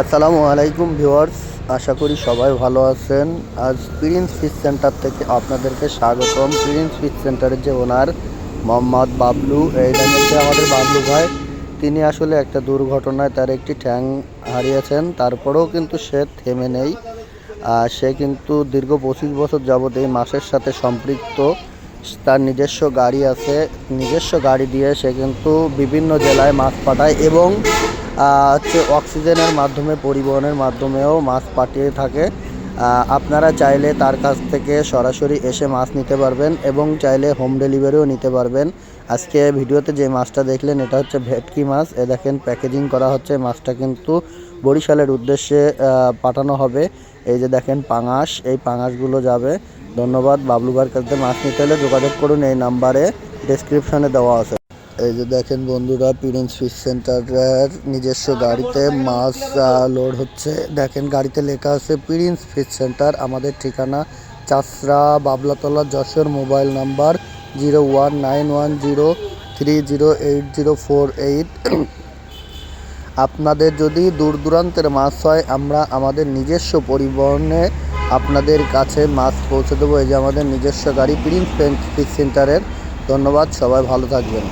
আসসালামু আলাইকুম ভিউয়ার্স, আশা করি সবাই ভালো আছেন। আজ প্রিন্স ফিশ সেন্টার থেকে আপনাদেরকে স্বাগতম। প্রিন্স ফিশ সেন্টারের যে ওনার মোহাম্মদ বাবলু, এই হচ্ছে আমাদের বাবলু ভাই, তিনি আসলে একটা দুর্ঘটনায় তার একটি ঠ্যাং হারিয়েছেন, তারপরেও কিন্তু সে থেমে নেই। সে কিন্তু দীর্ঘ পঁচিশ বছর যাবত এই মাসের সাথে সম্পৃক্ত। তার নিজস্ব গাড়ি আছে, নিজস্ব গাড়ি দিয়ে সে কিন্তু বিভিন্ন জেলায় মাছ পাঠায় এবং হচ্ছে অক্সিজেনের মাধ্যমে, পরিবহনের মাধ্যমেও মাছ পাঠিয়ে থাকে। আপনারা চাইলে তার কাছ থেকে সরাসরি এসে মাছ নিতে পারবেন এবং চাইলে হোম ডেলিভারিও নিতে পারবেন। আজকে ভিডিওতে যে মাছটা দেখলেন, এটা হচ্ছে ভেটকি মাছ। এ দেখেন, প্যাকেজিং করা হচ্ছে। মাছটা কিন্তু বরিশালের উদ্দেশ্যে পাঠানো হবে। এই যে দেখেন, পাঙাশ। এই পাঙাশগুলো যাবে। ধন্যবাদ। বাবলুবার কাছে মাছ নিতে হলে যোগাযোগ করুন। এই নাম্বারে ডেসক্রিপশনে দেওয়া আছে। এই যে দেখেন বন্ধুরা প্রিন্স ফিশ সেন্টারের নিজস্ব গাড়িতে মাছ লোড হচ্ছে। দেখেন গাড়িতে লেখা আছে প্রিন্স ফিশ সেন্টার আমাদের ঠিকানা Chachra, Bablatala, Jessore, mobile number zero one nine one zero three zero eight zero four eight. আপনাদের যদি দূর দূরান্তের মাছ হয়, আমরা আমাদের নিজস্ব পরিবহনে আপনাদের কাছে মাছ পৌঁছে দেবো। এই যে আমাদের নিজস্ব গাড়ি প্রিন্স ফিশ সেন্টারের ধন্যবাদ, সবাই ভালো থাকবেন।